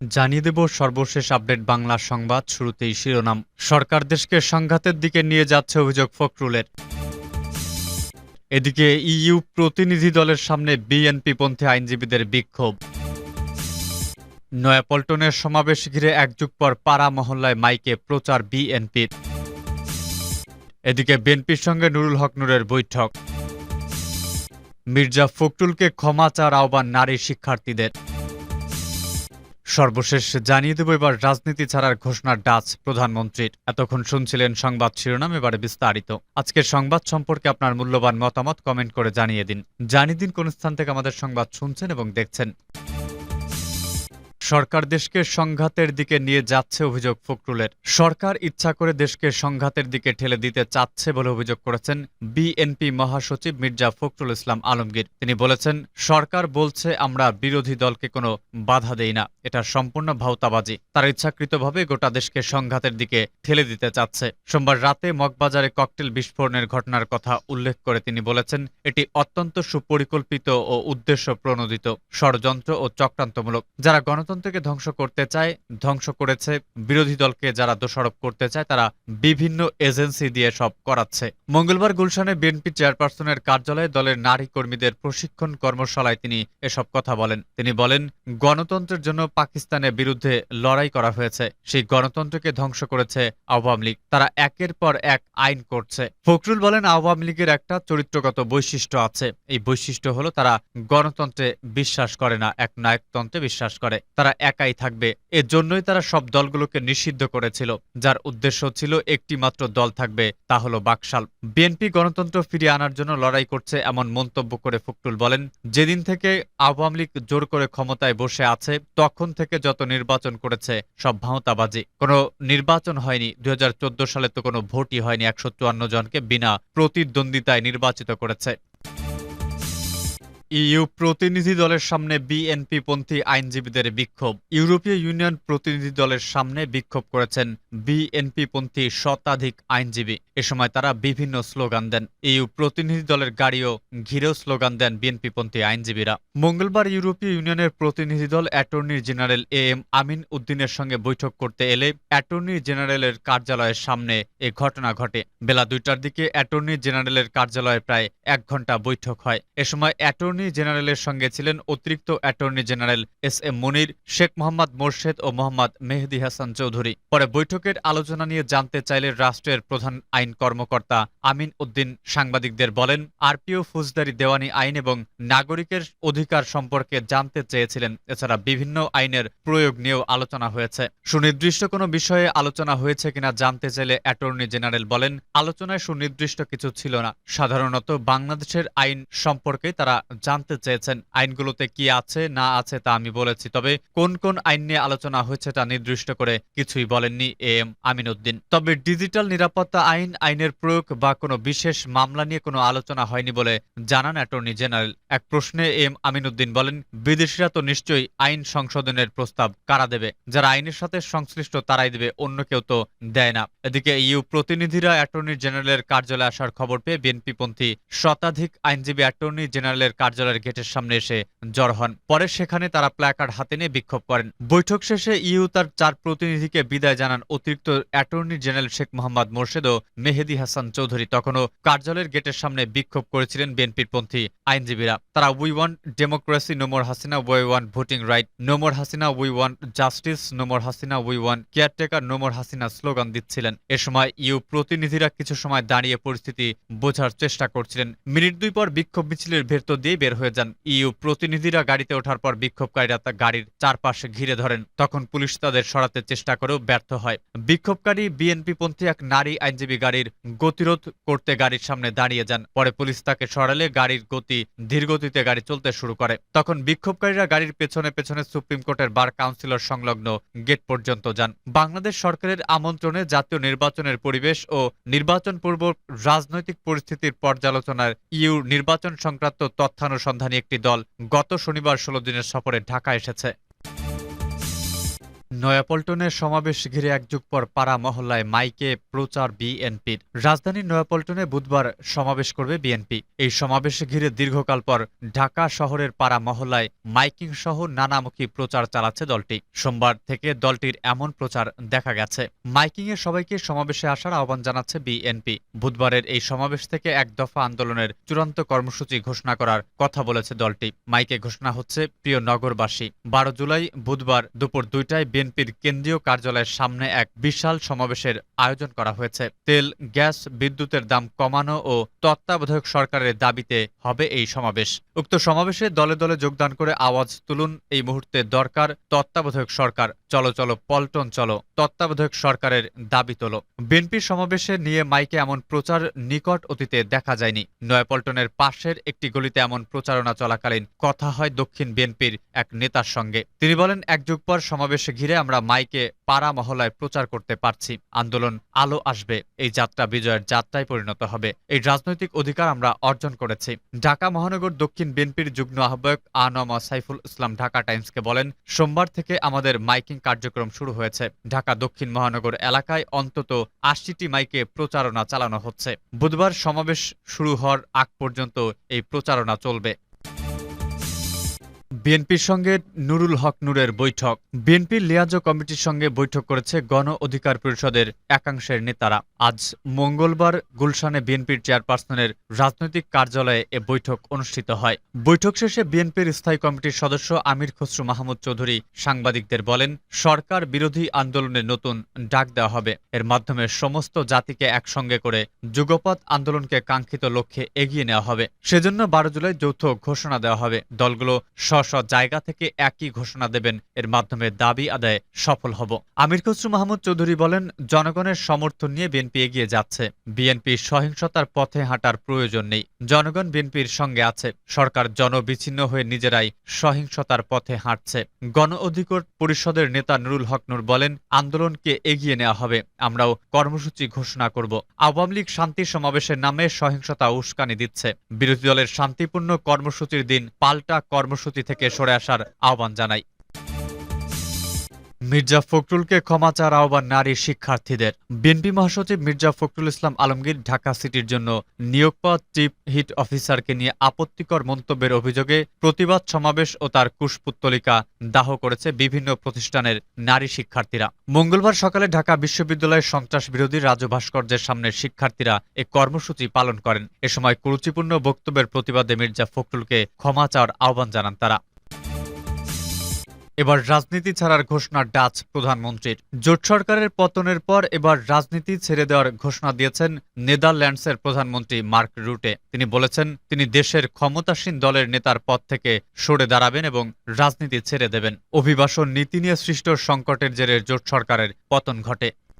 জানিয়ে দেব সর্বশেষ আপডেট বাংলা সংবাদ শুরুতেই শিরোনাম। সরকার দেশকে সংঘাতের দিকে নিয়ে যাচ্ছে অভিযোগ ফখরুলের। এদিকে ইইউ প্রতিনিধি দলের সামনে বিএনপি পন্থী আইনজীবীদের বিক্ষোভ। নয়াপল্টনের সমাবেশ ঘিরে এক যুগ পর পাড়া মহল্লায় মাইকে প্রচার বিএনপির। এদিকে বিএনপির সঙ্গে নুরুল হক নুরের বৈঠক। মির্জা ফখরুলকে ক্ষমা চার আহ্বান নারী শিক্ষার্থীদের। সর্বশেষ জানিয়ে দেব, এবার রাজনীতি ছাড়ার ঘোষণার ডাচ প্রধানমন্ত্রীর। এতক্ষণ শুনছিলেন সংবাদ শিরোনাম, এবারে বিস্তারিত। আজকের সংবাদ সম্পর্কে আপনার মূল্যবান মতামত কমেন্ট করে জানিয়ে দিন। জানিয়ে দিন কোন স্থান থেকে আমাদের সংবাদ শুনছেন এবং দেখছেন। সরকার দেশকে সংঘাতের দিকে নিয়ে যাচ্ছে অভিযোগ ফখরুলের। সরকার ইচ্ছা করে দেশকে সংঘাতের দিকে ঠেলে দিতে চাচ্ছে বলে অভিযোগ করেছেন বিএনপি মহাসচিব মির্জা ফখরুল ইসলাম আলমগীর। তিনি বলেছেন, সরকার বলছে, আমরা বিরোধী দলকে কোনো বাধা দেই না। এটা সম্পূর্ণ ভাওতাবাজি। তারা ইচ্ছাকৃতভাবে গোটা দেশকে সংঘাতের দিকে ঠেলে দিতে চাচ্ছে। সোমবার রাতে মগবাজারে ককটেল বিস্ফোরণের ঘটনার কথা উল্লেখ করে তিনি বলেছেন, এটি অত্যন্ত সুপরিকল্পিত ও উদ্দেশ্য প্রণোদিত ষড়যন্ত্র ও চক্রান্তমূলক। যারা গণতন্ত্রকে ধ্বংস করতে চায়, ধ্বংস করেছে বিরোধী দলকে যারা দোষারোপ করতে চায়, তারা বিভিন্ন এজেন্সি দিয়ে সব করাচ্ছে। মঙ্গলবার গুলশানে বিএনপি চেয়ারপারসনের কার্যালয়ে দলের নারী কর্মীদের প্রশিক্ষণ কর্মশালায় তিনি এসব কথা বলেন। তিনি বলেন, গণতন্ত্রের জন্য পাকিস্তানের বিরুদ্ধে লড়াই করা হয়েছে। সেই গণতন্ত্রকে ধ্বংস করেছে আওয়ামী লীগ। তারা একের পর এক আইন করছে। ফখরুল বলেন, আওয়ামী লীগের একটা চরিত্রগত বৈশিষ্ট্য আছে। এই বৈশিষ্ট্য হলো তারা গণতন্ত্রে বিশ্বাস করে না, এক নায়কতন্ত্রে বিশ্বাস করে। তারা একাই থাকবে। এর জন্যই তারা সব দলগুলোকে নিষিদ্ধ করেছিল, যার উদ্দেশ্য ছিল একটি মাত্র দল থাকবে, তা হলো বাকশাল। বিএনপি গণতন্ত্র ফিরিয়ে আনার জন্য লড়াই করছে এমন মন্তব্য করে ফখরুল বলেন, যেদিন থেকে আওয়ামী লীগ জোর করে ক্ষমতায় বসে আছে, তখন থেকে যত নির্বাচন করেছে, সব ভাঁওতাবাজি। কোনো নির্বাচন হয়নি দু হাজার চোদ্দ সালে তো কোনো ভোটই হয়নি, একশো চুয়ান্ন জনকে বিনা প্রতিদ্বন্দ্বিতায় নির্বাচিত করেছে। ইইউ প্রতিনিধি দলের সামনে বিএনপি পন্থী আইনজীবীদের বিক্ষোভ। ইউরোপীয় ইউনিয়ন প্রতিনিধি দলের সামনে বিক্ষোভ করেছেন বিএনপি পন্থী শতাধিক আইনজীবী। এ সময় তারা বিভিন্ন স্লোগান দেন। ইইউ প্রতিনিধি দলের গাড়িও ঘিরেও স্লোগান দেন বিএনপি পন্থী আইনজীবীরা। মঙ্গলবার ইউরোপীয় ইউনিয়নের প্রতিনিধি দল attorney general A M Amin উদ্দিনের সঙ্গে বৈঠক করতে এলে অ্যাটর্নি জেনারেলের কার্যালয়ের সামনে এ ঘটনা ঘটে। বেলা দুইটার দিকে অ্যাটর্নি জেনারেলের কার্যালয়ে প্রায় এক ঘণ্টা বৈঠক হয়। এ সময় অ্যাটর্নি জেনারেলের সঙ্গে ছিলেন অতিরিক্ত attorney general S M Monir, Sheikh Mohammad Morshed ও মোহাম্মদ মেহেদি হাসান চৌধুরী। পরে বৈঠকের আলোচনা নিয়ে জানতে চাইলে রাষ্ট্রের প্রধান আইন কর্মকর্তা আমিন উদ্দিন সাংবাদিকদের বলেন, আরপিও ফৌজদারি দেওয়ানি আইন এবং নাগরিকের অধিকার সম্পর্কে জানতে চেয়েছিলেন, এছাড়া বিভিন্ন আইনের প্রয়োগ নিয়েও আলোচনা হয়েছে। সুনির্দিষ্ট কোনো বিষয়ে আলোচনা হয়েছে কিনা জানতে চাইলে অ্যাটর্নি জেনারেল বলেন, আলোচনায় সুনির্দিষ্ট কিছু ছিল না। সাধারণত বাংলাদেশের আইন সম্পর্কে তারা জানতে চেয়েছেন আইনগুলোতে কি আছে, না আছে তা আমি বলেছি। তবে কোন কোন আইন নিয়ে আলোচনা হয়েছে তা নির্দিষ্ট করে কিছুই বলেননি এ এম আমিনুদ্দিন। তবে ডিজিটাল নিরাপত্তা আইন, আইনের প্রয়োগ বা কোনো বিশেষ মামলা নিয়ে কোনো আলোচনা হয়নি বলে জানান অ্যাটর্নি জেনারেল। এক প্রশ্নে এম আমিনুদ্দিন বলেন, বিদেশিরা তো নিশ্চয়ই আইন সংশোধনের প্রস্তাব কারা দেবে? যারা আইনের সাথে সংশ্লিষ্ট তারাই দেবে, অন্য কেউ তো দেয় না। এদিকে ইউ প্রতিনিধিরা অ্যাটর্নি জেনারেলের কার্যালয়ে আসার খবর পেয়ে বিএনপিপন্থী শতাধিক আইনজীবী অ্যাটর্নি জেনারেলের কার্যালয়ের গেটের সামনে এসে জড় হন। পরে সেখানে তারা প্ল্যাকার্ড হাতে নিয়ে বিক্ষোভ করেন। বৈঠক শেষে ইউ তার চার প্রতিনিধিকে বিদায় জানান অতিরিক্ত অ্যাটর্নি জেনারেল শেখ মোহাম্মদ মোর্শেদ ও মেহেদি হাসান চৌধুরী। তখনও কার্যালয়ের গেটের সামনে বিক্ষোভ করেছিলেন বিএনপির পন্থী আইনজীবীরা। তারা we want democracy no more Hasina, we want voting right no more Hasina, we want justice no more Hasina, we want caretaker no more Hasina slogan দিচ্ছিলেন। এ সময় ইউ প্রতিনিধিরা কিছু সময় দাঁড়িয়ে পরিস্থিতি বোঝার চেষ্টা করছিলেন। মিনিট দুই পর বিক্ষোভ মিছিলের ভেতর দিয়ে বের হয়ে যান ইউ। প্রতিনিধিরা গাড়িতে ওঠার পর বিক্ষোভকারীরা তা গাড়ির চারপাশে ঘিরে ধরেন। তখন পুলিশ তাদের সরাতে চেষ্টা করেও ব্যর্থ হয়। বিক্ষোভকারী বিএনপি পন্থী এক নারী আইনজীবী গাড়ির গতিরোধ করতে গাড়ির সামনে দাঁড়িয়ে যান। পরে পুলিশ তাকে সরালে গাড়ির গতি, ধীরগতিতে গাড়ি চলতে শুরু করে। তখন বিক্ষোভকারীরা গাড়ির পেছনে পেছনে সুপ্রিম কোর্টের বার কাউন্সিলর সংলগ্ন গেট পর্যন্ত যান। বাংলাদেশ সরকারের আমন্ত্রণে জাতীয় নির্বাচনের পরিবেশ ও নির্বাচন পূর্ব রাজনৈতিক পরিস্থিতির পর্যালোচনার ইউ নির্বাচন সংক্রান্ত তথ্যানুসন্ধানী একটি দল গত শনিবার ষোলো দিনের সফরে ঢাকা এসেছে। নয়াপল্টনে সমাবেশ ঘিরে এক যুগ পর পাড়া মহল্লায় মাইকে প্রচার বিএনপির। রাজধানীর নয়াপল্টনে বুধবার সমাবেশ করবে বিএনপি। এই সমাবেশ ঘিরে দীর্ঘকাল পর ঢাকা শহরের পাড়া মহল্লায় মাইকিং সহ নানামুখী প্রচার চালাচ্ছে দলটি। সোমবার থেকে দলটির এমন প্রচার দেখা গেছে। মাইকিং এ সবাইকে সমাবেশে আসার আহ্বান জানাচ্ছে বিএনপি। বুধবারের এই সমাবেশ থেকে এক দফা আন্দোলনের চূড়ান্ত কর্মসূচি ঘোষণা করার কথা বলেছে দলটি। মাইকে ঘোষণা হচ্ছে, প্রিয় নগরবাসী, বারো জুলাই বুধবার দুপুর দুইটায় বিএনপির কেন্দ্রীয় কার্যালয়ের সামনে এক বিশাল সমাবেশের আয়োজন করা হয়েছে। তেল, গ্যাস, বিদ্যুতের দাম কমানো ও তত্ত্বাবধায়ক সরকারের দাবিতে হবে এই সমাবেশ। উক্ত সমাবেশে দলে দলে যোগদান করে আওয়াজ তুলুন, এই মুহূর্তে দরকার তত্ত্বাবধায়ক সরকার, চলো চলো পল্টন চলো, তত্ত্বাবধায়ক সরকারের দাবি তোলো। বিএনপির সমাবেশে নিয়ে মাইকে এমন প্রচার নিকট অতীতে দেখা যায়নি। নয়াপল্টনের পাশের একটি গলিতে এমন প্রচারণা চলাকালীন কথা হয় দক্ষিণ বিএনপির এক নেতার সঙ্গে। তিনি বলেন, এক যুগ পর সমাবেশে ঘিরে আমরা মাইকে পাড়া মহলায় প্রচার করতে পারছি। আন্দোলন আলো আসবে, এই যাত্রা বিজয়ের যাত্রায় পরিণত হবে। এই রাজনৈতিক অধিকার আমরা অর্জন করেছি। ঢাকা মহানগর দক্ষিণ বিএনপির যুগ্ম আহ্বায়ক আনমা সাইফুল ইসলাম, ঢাকা টাইমসকে বলেন, সোমবার থেকে আমাদের মাইকিং কার্যক্রম শুরু হয়েছে। ঢাকা দক্ষিণ মহানগর এলাকায় অন্তত আশিটি মাইকে প্রচারণা চালানো হচ্ছে। বুধবার সমাবেশ শুরু হওয়ার আগ পর্যন্ত এই প্রচারণা চলবে। বিএনপির সঙ্গে নুরুল হক নূরের বৈঠক। বিএনপির লিয়াজো কমিটির সঙ্গে বৈঠক করেছে গণ অধিকার পরিষদের একাংশের নেতারা। আজ মঙ্গলবার গুলশানে বিএনপির চেয়ারপারসনের রাজনৈতিক কার্যালয়ে এ বৈঠক অনুষ্ঠিত হয়। বৈঠক শেষে বিএনপির স্থায়ী কমিটির সদস্য আমির খসরু মাহমুদ চৌধুরী সাংবাদিকদের বলেন, সরকার বিরোধী আন্দোলনে নতুন ডাক দেওয়া হবে। এর মাধ্যমে সমস্ত জাতিকে একসঙ্গে করে যুগপৎ আন্দোলনকে কাঙ্ক্ষিত লক্ষ্যে এগিয়ে নেওয়া হবে। সেজন্য বারো জুলাই যৌথ ঘোষণা দেওয়া হবে। দলগুলো স্ব স্ব জায়গা থেকে একই ঘোষণা দেবেন। এর মাধ্যমে দাবি আদায়ে সফল হব। আমির খসরু মাহমুদ চৌধুরী বলেন, জনগণের সমর্থন নিয়ে বিএনপি এগিয়ে যাচ্ছে। বিএনপি সহিংসতার পথে হাঁটার প্রয়োজন নেই। জনগণ বিএনপির সঙ্গে আছে। সরকার জনবিচ্ছিন্ন হয়ে নিজেরাই সহিংসতার পথে হাঁটছে। গণ অধিকার পরিষদের নেতা নুরুল হক নূর বলেন, আন্দোলনকে এগিয়ে নেওয়া হবে। আমরাও কর্মসূচি ঘোষণা করব। আওয়ামী লীগ শান্তি সমাবেশের নামে সহিংসতা উস্কানি দিচ্ছে। বিরোধী দলের শান্তিপূর্ণ কর্মসূচির দিন পাল্টা কর্মসূচি থেকে সরে আসার আহ্বান জানাই। মির্জা ফখরুলকে ক্ষমা চার আহ্বান নারী শিক্ষার্থীদের। বিএনপি মহাসচিব মির্জা ফখরুল ইসলাম আলমগীর ঢাকা সিটির জন্য নিয়োগ পাওয়া চিফ হিট অফিসারকে নিয়ে আপত্তিকর মন্তব্যের অভিযোগে প্রতিবাদ সমাবেশ ও তার কুশপুত্তলিকা দাহ করেছে বিভিন্ন প্রতিষ্ঠানের নারী শিক্ষার্থীরা। মঙ্গলবার সকালে ঢাকা বিশ্ববিদ্যালয়ের সন্ত্রাস বিরোধী রাজু ভাস্কর্যের সামনে শিক্ষার্থীরা এ কর্মসূচি পালন করেন। এ সময় কুরুচিপূর্ণ বক্তব্যের প্রতিবাদে মির্জা ফখরুলকে ক্ষমা চাওয়ার আহ্বান জানান তারা। এবার রাজনীতি ছাড়ার ঘোষণা ডাচ প্রধানমন্ত্রীর। জোট সরকারের পতনের পর এবার রাজনীতি ছেড়ে দেওয়ার ঘোষণা দিয়েছেন নেদারল্যান্ডসের প্রধানমন্ত্রী মার্ক রুটে। তিনি বলেছেন, তিনি দেশের ক্ষমতাসীন দলের নেতার পদ থেকে সরে দাঁড়াবেন এবং রাজনীতি ছেড়ে দেবেন। অভিবাসন নীতি নিয়ে সৃষ্ট সংকটের জেরে জোট সরকারের পতন ঘটে।